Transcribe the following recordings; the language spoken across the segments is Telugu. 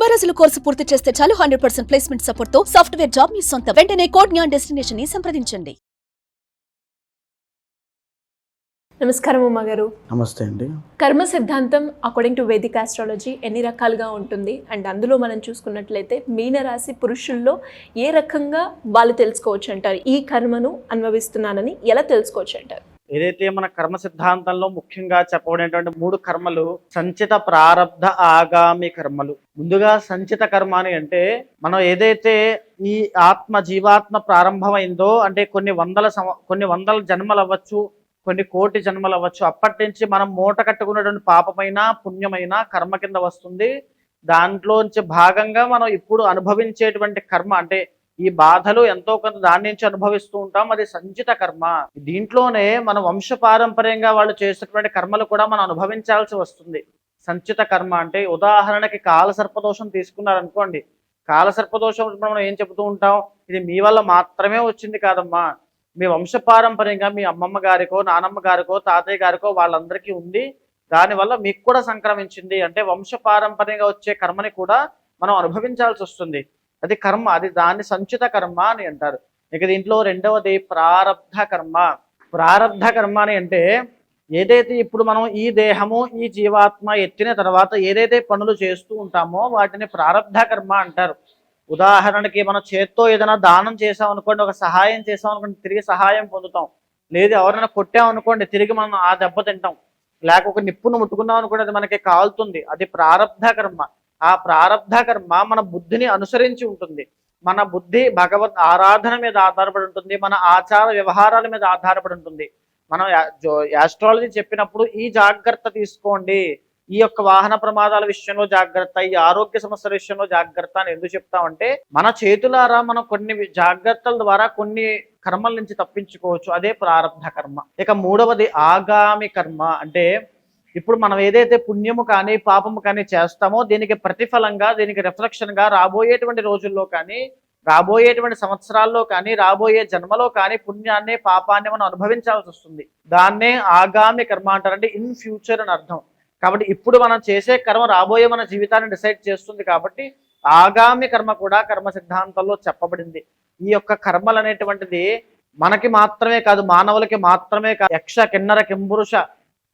తొంభై రోజుల కోర్సు పూర్తి చేస్తే చాలు హండ్రెడ్ పర్సెంట్ ప్లేస్మెంట్ సపోర్ట్తో సాఫ్ట్వేర్ జాబ్ మీ సొంతం. వెంటనే కోడ్ జ్ఞాన్ డెస్టినేషన్ని సంప్రదించండి. నమస్కారం ఉమా గారు. నమస్తే అండి. కర్మ సిద్ధాంతం అకార్డింగ్ టు వేదిక్ ఆస్ట్రాలజీ ఎన్ని రకాలుగా ఉంటుంది? అండ్ అందులో మనం చూసుకున్నట్లయితే మీనరాశి పురుషుల్లో ఏ రకంగా వాళ్ళు తెలుసుకోవచ్చు అంటారు? ఈ కర్మను అనుభవిస్తున్నానని ఎలా తెలుసుకోవచ్చు అంటారు? ఏదైతే మన కర్మ సిద్ధాంతంలో ముఖ్యంగా చెప్పబడేటువంటి మూడు కర్మలు సంచిత ప్రారంధ ఆగామి కర్మలు. ముందుగా సంచిత కర్మ అని అంటే మనం ఏదైతే ఈ ఆత్మ జీవాత్మ ప్రారంభమైందో అంటే కొన్ని వందల కొన్ని వందల జన్మలు అవ్వచ్చు కొన్ని కోటి జన్మలు అవ్వచ్చు అప్పటి నుంచి మనం మూట కట్టుకున్నటువంటి పాపమైన పుణ్యమైన కర్మ కింద వస్తుంది. దాంట్లోంచి భాగంగా మనం ఇప్పుడు అనుభవించేటువంటి కర్మ అంటే ఈ బాధలు ఎంతో కొంత దాని నుంచి అనుభవిస్తూ ఉంటాం. అది సంచిత కర్మ. దీంట్లోనే మన వంశ పారంపర్యంగా వాళ్ళు చేసేటువంటి కర్మలు కూడా మనం అనుభవించాల్సి వస్తుంది. సంచిత కర్మ అంటే ఉదాహరణకి కాల సర్పదోషం తీసుకున్నారనుకోండి. కాల సర్పదోషం మనం ఏం చెబుతూ ఉంటాం? ఇది మీ వల్ల మాత్రమే వచ్చింది కాదమ్మా. మీ వంశ పారంపర్యంగా మీ అమ్మమ్మ గారికో నానమ్మ గారికో తాతయ్య గారికో వాళ్ళందరికీ ఉంది. దానివల్ల మీకు కూడా సంక్రమించింది. అంటే వంశ పారంపర్యంగా వచ్చే కర్మని కూడా మనం అనుభవించాల్సి వస్తుంది. అది కర్మ అది దాన్ని సంచిత కర్మ అని అంటారు. ఇక దీంట్లో రెండవది ప్రారబ్ధ కర్మ. ప్రారబ్ధ కర్మ అని అంటే ఏదైతే ఇప్పుడు మనం ఈ దేహము ఈ జీవాత్మ ఎత్తిన తర్వాత ఏదైతే పనులు చేస్తూ ఉంటామో వాటిని ప్రారబ్ధ కర్మ అంటారు. ఉదాహరణకి మన చేత్తో ఏదైనా దానం చేసాం అనుకోండి ఒక సహాయం చేసాం అనుకోండి తిరిగి సహాయం పొందుతాం. లేదు ఎవరైనా కొట్టాం అనుకోండి తిరిగి మనం ఆ దెబ్బ తింటాం. లేక ఒక నిప్పును ముట్టుకున్నాం అనుకోండి అది మనకి కాలుతుంది. అది ప్రారబ్ధ కర్మ. ఆ ప్రారంధ కర్మ మన బుద్ధిని అనుసరించి ఉంటుంది. మన బుద్ధి భగవద్ ఆరాధన మీద ఆధారపడి ఉంటుంది. మన ఆచార వ్యవహారాల మీద ఆధారపడి ఉంటుంది. మనం యాస్ట్రాలజీ చెప్పినప్పుడు ఈ జాగ్రత్త తీసుకోండి. ఈ యొక్క వాహన ప్రమాదాల విషయంలో జాగ్రత్త ఈ ఆరోగ్య సమస్యల విషయంలో జాగ్రత్త అని ఎందుకు చెప్తామంటే మన చేతులారా మనం కొన్ని జాగ్రత్తల ద్వారా కొన్ని కర్మల నుంచి తప్పించుకోవచ్చు. అదే ప్రారంభ కర్మ. ఇక మూడవది ఆగామి కర్మ. అంటే ఇప్పుడు మనం ఏదైతే పుణ్యము కానీ పాపము కానీ చేస్తామో దీనికి ప్రతిఫలంగా దీనికి రిఫ్లెక్షన్గా రాబోయేటువంటి రోజుల్లో కానీ రాబోయేటువంటి సంవత్సరాల్లో కానీ రాబోయే జన్మలో కానీ పుణ్యాన్ని పాపాన్ని మనం అనుభవించాల్సి వస్తుంది. దాన్నే ఆగామి కర్మ అంటారంటే ఇన్ ఫ్యూచర్ అని అర్థం. కాబట్టి ఇప్పుడు మనం చేసే కర్మ రాబోయే మన జీవితాన్ని డిసైడ్ చేస్తుంది కాబట్టి ఆగామి కర్మ కూడా కర్మ సిద్ధాంతంలో చెప్పబడింది. ఈ యొక్క కర్మలు అనేటువంటిది మనకి మాత్రమే కాదు మానవులకి మాత్రమే కాదు యక్ష కిన్నర కింపురుష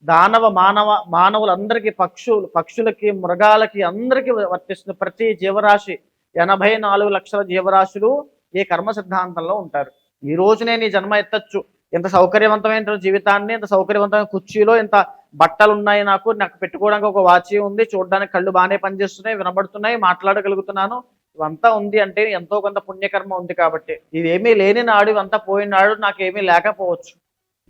దానవ మానవ మానవులందరికీ పక్షులు పక్షులకి మృగాలకి అందరికీ వర్తిస్తుంది ప్రతి జీవరాశి ఎనభై నాలుగు లక్షల జీవరాశులు ఈ కర్మ సిద్ధాంతంలో ఉంటారు. ఈ రోజు నేను ఈ జన్మ ఎత్తచ్చు. ఇంత సౌకర్యవంతమైన జీవితాన్ని ఇంత సౌకర్యవంతమైన కుర్చీలో ఇంత బట్టలు ఉన్నాయి నాకు నాకు పెట్టుకోవడానికి ఒక వాచి ఉంది చూడడానికి కళ్ళు బాగానే పనిచేస్తున్నాయి వినబడుతున్నాయి మాట్లాడగలుగుతున్నాను. ఇవంతా ఉంది అంటే ఎంతో కొంత పుణ్యకర్మ ఉంది కాబట్టి. ఇదేమీ లేని నాడు ఇవంతా పోయినాడు నాకేమీ లేకపోవచ్చు.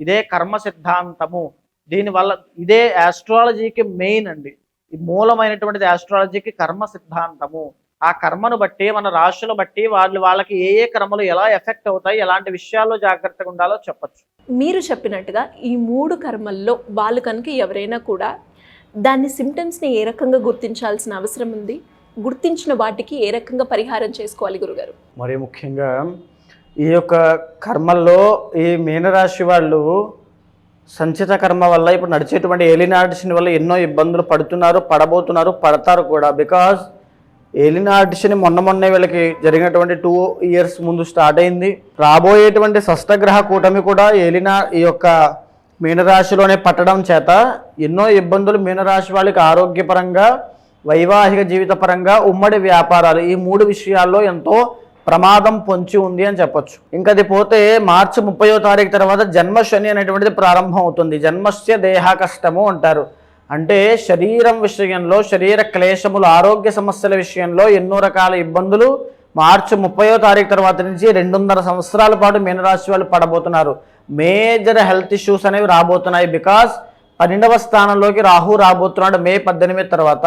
ఇదే కర్మ సిద్ధాంతము. దీనివల్ల ఇదే ఆస్ట్రాలజీకి మెయిన్ అండి. ఈ మూలమైనటువంటిది ఆస్ట్రాలజీకి కర్మ సిద్ధాంతము. ఆ కర్మను బట్టి మన రాశులు బట్టి వాళ్ళు వాళ్ళకి ఏ ఏ కర్మలు ఎలా ఎఫెక్ట్ అవుతాయి ఎలాంటి విషయాల్లో జాగ్రత్తగా ఉండాలో చెప్పచ్చు. మీరు చెప్పినట్టుగా ఈ మూడు కర్మల్లో వాళ్ళు కనుక ఎవరైనా కూడా దాని సిమ్టమ్స్ని ఏ రకంగా గుర్తించాల్సిన అవసరం ఉంది? గుర్తించిన వాటికి ఏ రకంగా పరిహారం చేసుకోవాలి గురుగారు? మరి ముఖ్యంగా ఈ యొక్క కర్మల్లో ఈ మీనరాశి వాళ్ళు సంచిత కర్మ వల్ల ఇప్పుడు నడిచేటువంటి ఏలినాటి వల్ల ఎన్నో ఇబ్బందులు పడుతున్నారు పడబోతున్నారు పడతారు కూడా. బికాజ్ ఏలినాటి మొన్న మొన్న వీళ్ళకి జరిగినటువంటి టూ ఇయర్స్ ముందు స్టార్ట్ అయింది. రాబోయేటువంటి షష్టగ్రహ కూటమి కూడా ఏలినా ఈ యొక్క మీనరాశిలోనే పట్టడం చేత ఎన్నో ఇబ్బందులు మీనరాశి వాళ్ళకి ఆరోగ్యపరంగా వైవాహిక జీవిత పరంగా ఉమ్మడి వ్యాపారాలు ఈ మూడు విషయాల్లో ఎంతో ప్రమాదం పొంచి ఉంది అని చెప్పొచ్చు. ఇంకా అది పోతే మార్చి ముప్పయో తారీఖు తర్వాత జన్మ శని అనేటువంటిది ప్రారంభం అవుతుంది జన్మస్య దేహ కష్టము అంటారు. అంటే శరీరం విషయంలో శరీర క్లేశములు ఆరోగ్య సమస్యల విషయంలో ఎన్నో రకాల ఇబ్బందులు మార్చి ముప్పయో తారీఖు తర్వాత నుంచి రెండున్నర సంవత్సరాల పాటు మీనరాశి వాళ్ళు పడబోతున్నారు. మేజర్ హెల్త్ ఇష్యూస్ అనేవి రాబోతున్నాయి. బికాస్ పన్నెండవ స్థానంలోకి రాహు రాబోతున్నాడు మే పద్దెనిమిది తర్వాత.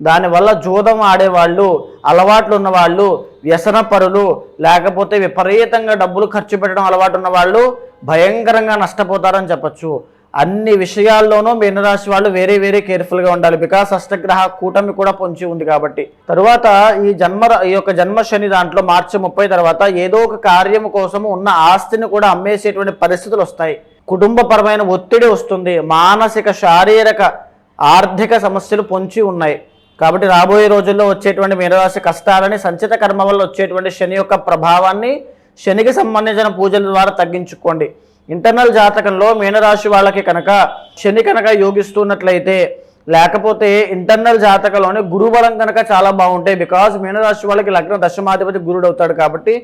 దానివల్ల జూదం ఆడేవాళ్ళు అలవాట్లు ఉన్నవాళ్ళు వ్యసనపరులు లేకపోతే విపరీతంగా డబ్బులు ఖర్చు పెట్టడం అలవాటు ఉన్న వాళ్ళు భయంకరంగా నష్టపోతారని చెప్పచ్చు. అన్ని విషయాల్లోనూ మీనరాశి వాళ్ళు వేరే వేరే కేర్ఫుల్గా ఉండాలి. బికాస్ అష్టగ్రహ కూటమి కూడా పొంచి ఉంది కాబట్టి. తరువాత ఈ జన్మ ఈ యొక్క జన్మ శని దాంట్లో మార్చి ముప్పై తర్వాత ఏదో ఒక కార్యం కోసం ఉన్న ఆస్తిని కూడా అమ్మేసేటువంటి పరిస్థితులు వస్తాయి. కుటుంబపరమైన ఒత్తిడి వస్తుంది. మానసిక శారీరక ఆర్థిక సమస్యలు పొంచి ఉన్నాయి. కాబట్టి రాబోయే రోజుల్లో వచ్చేటువంటి మీనరాశి కష్టాలని సంచిత కర్మ వల్ల వచ్చేటువంటి శని యొక్క ప్రభావాన్ని శనికి సంబంధించిన పూజల ద్వారా తగ్గించుకోండి. ఇంటర్నల్ జాతకంలో మీనరాశి వాళ్ళకి కనుక శని కనుక యోగిస్తున్నట్లయితే లేకపోతే ఇంటర్నల్ జాతకంలోనే గురుబలం కనుక చాలా బాగుంటాయి. బికాజ్ మీనరాశి వాళ్ళకి లగ్న దశమాధిపతి గురుడు అవుతాడు కాబట్టి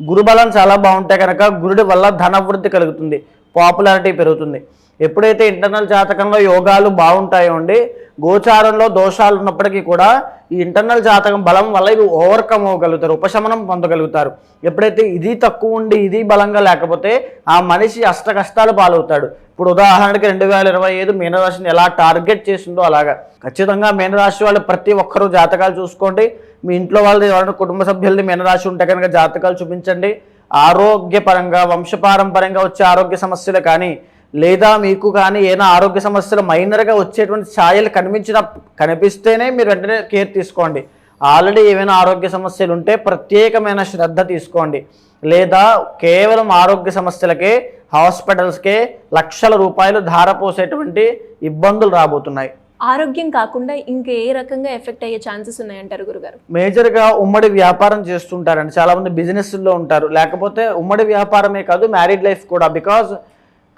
గురుబలం చాలా బాగుంటే కనుక గురుడి వల్ల ధనవృద్ధి కలుగుతుంది. పాపులారిటీ పెరుగుతుంది. ఎప్పుడైతే ఇంటర్నల్ జాతకంలో యోగాలు బాగుంటాయో అండి గోచారంలో దోషాలు ఉన్నప్పటికీ కూడా ఈ ఇంటర్నల్ జాతకం బలం వల్ల ఇవి ఓవర్కమ్ అవ్వగలుగుతారు ఉపశమనం పొందగలుగుతారు. ఎప్పుడైతే ఇది తక్కువ ఉండి ఇది బలంగా లేకపోతే ఆ మనిషి అష్ట కష్టాలు పాలవుతాడు. ఇప్పుడు ఉదాహరణకి రెండు వేల ఇరవై ఐదు మీనరాశిని ఎలా టార్గెట్ చేసిందో అలాగా. ఖచ్చితంగా మీనరాశి వాళ్ళు ప్రతి ఒక్కరూ జాతకాలు చూసుకోండి. మీ ఇంట్లో వాళ్ళది ఎవరైనా కుటుంబ సభ్యులది మీనరాశి ఉంటే కనుక జాతకాలు చూపించండి. ఆరోగ్యపరంగా వంశపారంపరంగా వచ్చే ఆరోగ్య సమస్యలు కానీ లేదా మీకు కానీ ఏదైనా ఆరోగ్య సమస్యలు మైనర్గా వచ్చేటువంటి ఛాయలు కనిపించిన కనిపిస్తేనే మీరు వెంటనే కేర్ తీసుకోండి. ఆల్రెడీ ఏమైనా ఆరోగ్య సమస్యలు ఉంటే ప్రత్యేకమైన శ్రద్ధ తీసుకోండి. లేదా కేవలం ఆరోగ్య సమస్యలకే హాస్పిటల్స్కే లక్షల రూపాయలు ధారపోసేటువంటి ఇబ్బందులు రాబోతున్నాయి. ఆరోగ్యం కాకుండా ఇంకా ఏ రకంగా ఎఫెక్ట్ అయ్యే ఛాన్సెస్ ఉన్నాయంటారు గురుగారు? మేజర్గా ఉమ్మడి వ్యాపారం చేస్తుంటారండి. చాలా మంది బిజినెస్లో ఉంటారు. లేకపోతే ఉమ్మడి వ్యాపారమే కాదు మ్యారీడ్ లైఫ్ కూడా. బికాజ్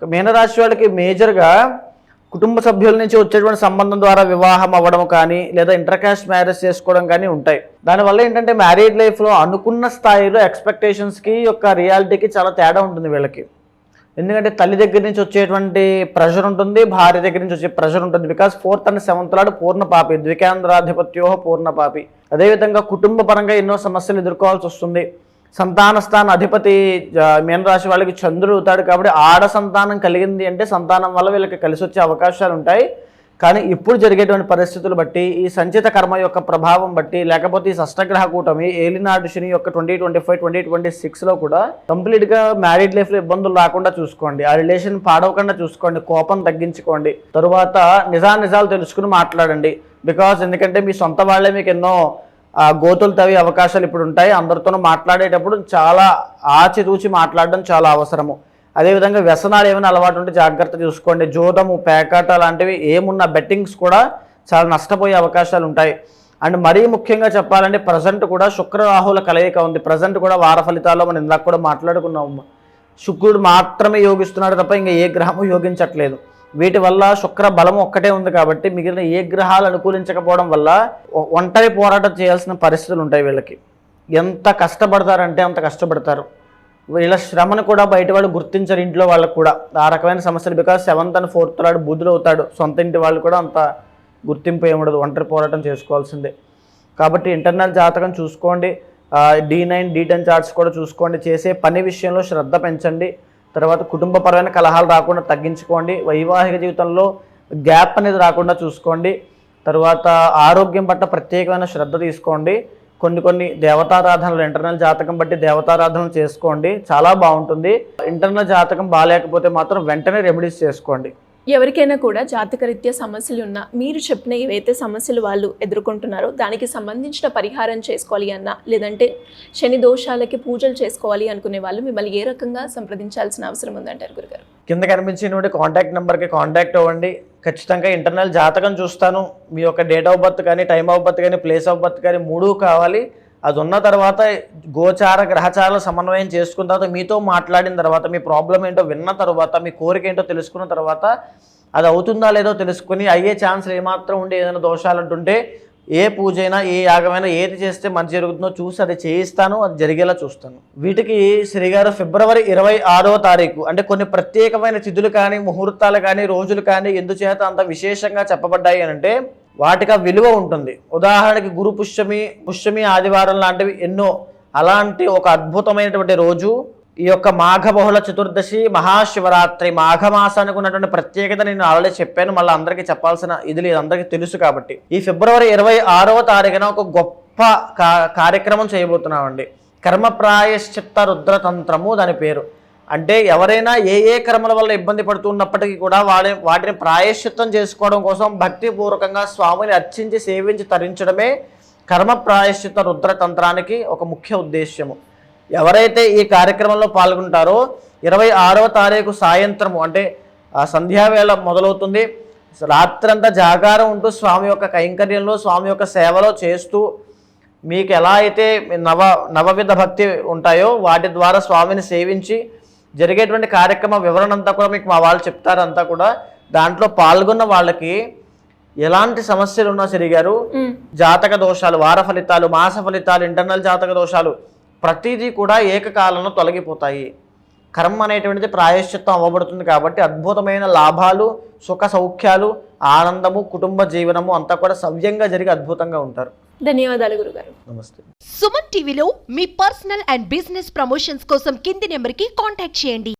మీనరాశి వాళ్ళకి మేజర్గా కుటుంబ సభ్యుల నుంచి వచ్చేటువంటి సంబంధం ద్వారా వివాహం అవ్వడం కానీ లేదా ఇంటర్కాస్ట్ మ్యారేజ్ చేసుకోవడం కానీ ఉంటాయి. దానివల్ల ఏంటంటే మ్యారేజ్ లైఫ్లో అనుకున్న స్థాయిలో ఎక్స్పెక్టేషన్స్కి యొక్క రియాలిటీకి చాలా తేడా ఉంటుంది వీళ్ళకి. ఎందుకంటే తల్లి దగ్గర నుంచి వచ్చేటువంటి ప్రెషర్ ఉంటుంది భార్య దగ్గర నుంచి వచ్చే ప్రెషర్ ఉంటుంది. బికాస్ ఫోర్త్ అండ్ సెవెంత్ లాడు పూర్ణ పాపి ద్వికేంద్రాధిపత్యో పూర్ణ పాపి. అదేవిధంగా కుటుంబ పరంగా ఎన్నో సమస్యలు ఎదుర్కోవాల్సి వస్తుంది. సంతాన స్థాన అధిపతి మీనరాశి వాళ్ళకి చంద్రుడు అవుతాడు కాబట్టి ఆడ సంతానం కలిగింది అంటే సంతానం వల్ల వీళ్ళకి కలిసి వచ్చే అవకాశాలు ఉంటాయి. కానీ ఇప్పుడు జరిగేటువంటి పరిస్థితులు బట్టి ఈ సంచిత కర్మ యొక్క ప్రభావం బట్టి లేకపోతే ఈ షష్టగ్రహ కూటమి ఏలినాడు శని యొక్క twenty twenty five twenty twenty సిక్స్లో కూడా కంప్లీట్గా మ్యారీడ్ లైఫ్లో ఇబ్బందులు రాకుండా చూసుకోండి. ఆ రిలేషన్ పాడవకుండా చూసుకోండి. కోపం తగ్గించుకోండి. తరువాత నిజానిజాలు తెలుసుకుని మాట్లాడండి. బికాస్ ఎందుకంటే మీ సొంత వాళ్ళే మీకు ఎన్నో గోతులు తవ్వి అవకాశాలు ఇప్పుడు ఉంటాయి. అందరితోనూ మాట్లాడేటప్పుడు చాలా ఆచితూచి మాట్లాడడం చాలా అవసరము. అదేవిధంగా వ్యసనాలు ఏమైనా అలవాటు ఉంటే జాగ్రత్త చూసుకోండి. జోదము పేకాట లాంటివి ఏమున్న బెట్టింగ్స్ కూడా చాలా నష్టపోయే అవకాశాలు ఉంటాయి. అండ్ మరీ ముఖ్యంగా చెప్పాలంటే ప్రజెంట్ కూడా శుక్ర రాహుల కలయిక ఉంది. ప్రజెంట్ కూడా వార ఫలితాల్లో మనం ఇందాక కూడా మాట్లాడుకున్నాము. శుక్రుడు మాత్రమే యోగిస్తున్నాడు తప్ప ఇంకా ఏ గ్రహము యోగించట్లేదు. వీటి వల్ల శుక్ర బలం ఒక్కటే ఉంది కాబట్టి మిగిలిన ఏ గ్రహాలు అనుకూలించకపోవడం వల్ల ఒంటరి పోరాటం చేయాల్సిన పరిస్థితులు ఉంటాయి వీళ్ళకి. ఎంత కష్టపడతారంటే అంత కష్టపడతారు. వీళ్ళ శ్రమను కూడా బయట వాళ్ళు గుర్తించరు ఇంట్లో వాళ్ళకు కూడా. ఆ రకమైన సమస్యలు బికాస్ సెవెంత్ అండ్ ఫోర్త్ లాడు బుద్ధులు అవుతాడు. సొంత ఇంటి వాళ్ళు కూడా అంత గుర్తింపు ఏముండదు. ఒంటరి పోరాటం చేసుకోవాల్సిందే. కాబట్టి ఇంటర్నల్ జాతకం చూసుకోండి. D nine D ten charts కూడా చూసుకోండి. చేసే పని విషయంలో శ్రద్ధ పెంచండి. తర్వాత కుటుంబపరమైన కలహాలు రాకుండా తగ్గించుకోండి. వైవాహిక జీవితంలో గ్యాప్ అనేది రాకుండా చూసుకోండి. తర్వాత ఆరోగ్యం పట్ల ప్రత్యేకమైన శ్రద్ధ తీసుకోండి. కొన్ని కొన్ని దేవతారాధనలు ఇంటర్నల్ జాతకం బట్టి దేవతారాధనలు చేసుకోండి. చాలా బాగుంటుంది. ఇంటర్నల్ జాతకం బాగాలేకపోతే మాత్రం వెంటనే రెమెడీస్ చేసుకోండి. ఎవరికైనా కూడా జాతకరీత్యా సమస్యలు ఉన్నా మీరు చెప్పిన ఏవైతే సమస్యలు వాళ్ళు ఎదుర్కొంటున్నారో దానికి సంబంధించిన పరిహారం చేసుకోవాలి అన్నా లేదంటే శని దోషాలకి పూజలు చేసుకోవాలి అనుకునే వాళ్ళు మిమ్మల్ని ఏ రకంగా సంప్రదించాల్సిన అవసరం ఉందంటారు గురుగారు? కింద కనిపించినటువంటి కాంటాక్ట్ నెంబర్కి కాంటాక్ట్ అవ్వండి. ఖచ్చితంగా ఇంటర్నల్ జాతకం చూస్తాను. మీ యొక్క డేట్ ఆఫ్ బర్త్ కానీ టైమ్ ఆఫ్ బర్త్ కానీ ప్లేస్ ఆఫ్ బర్త్ కానీ మూడు కావాలి. అది ఉన్న తర్వాత గోచార గ్రహచారాలు సమన్వయం చేసుకున్న తర్వాత మీతో మాట్లాడిన తర్వాత మీ ప్రాబ్లం ఏంటో విన్న తర్వాత మీ కోరిక ఏంటో తెలుసుకున్న తర్వాత అది అవుతుందా లేదో తెలుసుకుని అయ్యే ఛాన్సులు ఏమాత్రం ఉండి ఏదైనా దోషాలు అంటుంటే ఏ పూజ అయినా ఏ యాగమైనా ఏది చేస్తే మంచి జరుగుతుందో చూసి అది చేయిస్తాను అది జరిగేలా చూస్తాను. వీటికి శ్రీగారు ఫిబ్రవరి ఇరవై ఆరో తారీఖు అంటే కొన్ని ప్రత్యేకమైన తిథులు కానీ ముహూర్తాలు కానీ రోజులు కానీ ఎందుచేత అంత విశేషంగా చెప్పబడ్డాయి అని అంటే వాటికి ఆ విలువ ఉంటుంది. ఉదాహరణకి గురు పుష్యమి పుష్యమి ఆదివారం లాంటివి ఎన్నో. అలాంటి ఒక అద్భుతమైనటువంటి రోజు. ఈ యొక్క మాఘ బహుళ చతుర్దశి మహాశివరాత్రి మాఘమాసానికి ఉన్నటువంటి ప్రత్యేకత నేను ఆల్రెడీ చెప్పాను. మళ్ళీ అందరికీ చెప్పాల్సిన ఇది లేదు. అందరికీ తెలుసు కాబట్టి. ఈ ఫిబ్రవరి ఇరవై ఆరవ తారీఖున ఒక గొప్ప కార్యక్రమం చేయబోతున్నామండి. కర్మ ప్రాయశ్చిత్త రుద్రతంత్రము దాని పేరు. అంటే ఎవరైనా ఏ ఏ కర్మల వల్ల ఇబ్బంది పడుతున్నప్పటికీ కూడా వాడి వాటిని ప్రాయశ్చిత్తం చేసుకోవడం కోసం భక్తిపూర్వకంగా స్వామిని అర్చించి సేవించి తరించడమే కర్మ ప్రాయశ్చిత్త రుద్రతంత్రానికి ఒక ముఖ్య ఉద్దేశ్యము. ఎవరైతే ఈ కార్యక్రమంలో పాల్గొంటారో ఇరవై ఆరవ తారీఖు సాయంత్రము అంటే సంధ్యావేళ మొదలవుతుంది. రాత్రంతా జాగారం ఉంటూ స్వామి యొక్క కైంకర్యంలో స్వామి యొక్క సేవలో చేస్తూ మీకు ఎలా అయితే నవ నవవిధ భక్తి ఉంటాయో వాటి ద్వారా స్వామిని సేవించి జరిగేటువంటి కార్యక్రమ వివరణ అంతా కూడా మీకు మా వాళ్ళు చెప్తారంతా కూడా. దాంట్లో పాల్గొన్న వాళ్ళకి ఎలాంటి సమస్యలు ఉన్నా సరి గారు. జాతక దోషాలు వార ఫలితాలు మాస ఫలితాలు ఇంటర్నల్ జాతక దోషాలు ప్రతిదీ కూడా ఏకకాలంలో తొలగిపోతాయి. కర్మ అనేటువంటిది ప్రాయశ్చిత్తం అవ్వబడుతుంది కాబట్టి అద్భుతమైన లాభాలు సుఖ సౌఖ్యాలు ఆనందము కుటుంబ జీవనము అంతా కూడా సవ్యంగా జరిగి అద్భుతంగా ఉంటారు. ధన్యవాదాలు గురుగారు. నమస్తే. సుమన్ టీవీలో మీ పర్సనల్ అండ్ బిజినెస్ ప్రమోషన్స్ కోసం కింది నెంబర్కి కాంటాక్ట్ చేయండి.